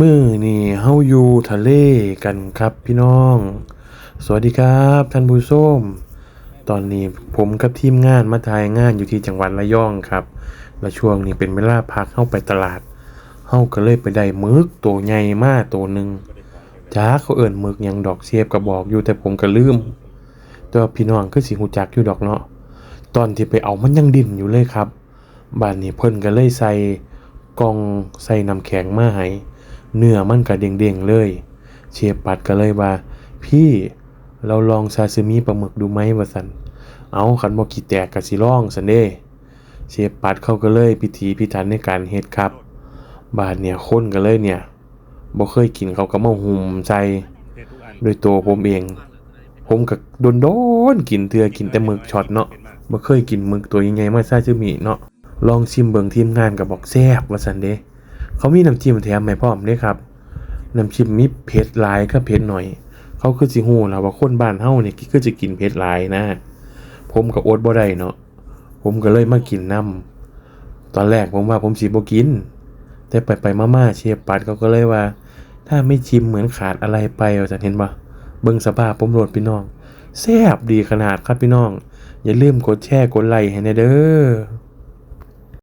มือนี่เฮาอยู่ทะเลกันครับพี่น้อง สวัสดีครับท่านผู้ชมตอนนี้ผมกับทีมงานมาถ่ายงานอยู่ที่จังหวัดระยองครับ และช่วงนี้เป็นเวลาพักเฮาไปตลาดเฮาก็เลยไปได้มึกตัวใหญ่มากตัวหนึ่งจ้าเขาเอิ้นมึกยังดอกเสียบก็บอกอยู่แต่ผมก็ลืมแต่ว่าพี่น้องคือสิฮู้จักอยู่ดอกเนาะตอนที่ไปเอามันยังดิ่นอยู่เลยครับบ้านนี้เพิ่นก็เลยใส่กล่องใส่น้ำแข็งมาให้ เนื้อมันก็เด้งๆเลย เชฟปัดก็เลยว่า พี่เราลองซาซิมิปลาหมึกดูไหมว่าซั่นเอาคันบ่ขี้แตกก็สิลองซั่นเด้ เชฟปัดเขาก็เลยพิถีพิถันในการเฮ็ดครับ บาดเนี่ยค้นก็เลยเนี่ยบ่เคยกินเขาก็มาหุ่มใส่ด้วยตัวผมเอง ผมก็โดนๆกินเทื่อกินแต่หมึกช็อตเนาะบ่เคยกินหมึกตัวใหญ่ๆมาซาซิมิเนาะลองชิมเบิงทีมงานก็บบอกแซ่บว่าซันเด้ เขามีน้ำจิ้มแถมให้พร้อมเด้ครับน้ำจิ้มมีเผ็ดหลายกับเผ็ดหน่อย เขาคือสิฮู้ล่ะว่าคนบ้านเฮาเนี่คือจะกินเผ็ดหลายนะ ผมก็อดบ่ได้เนาะผมก็เลยมากินน้ำตอนแรกผมว่าผมสิบ่กิน แต่ไปไปๆมาเชฟปัดเขาก็เลยว่า ถ้าไม่ชิมเหมือนขาดอะไรไปว่าซั่นเห็นบ่เบิ่งสภาพผมโหลดพี่น้องแซ่บดีขนาดครับพี่น้อง อย่าลืมกดแชร์กดไลค์ให้น่เด้อ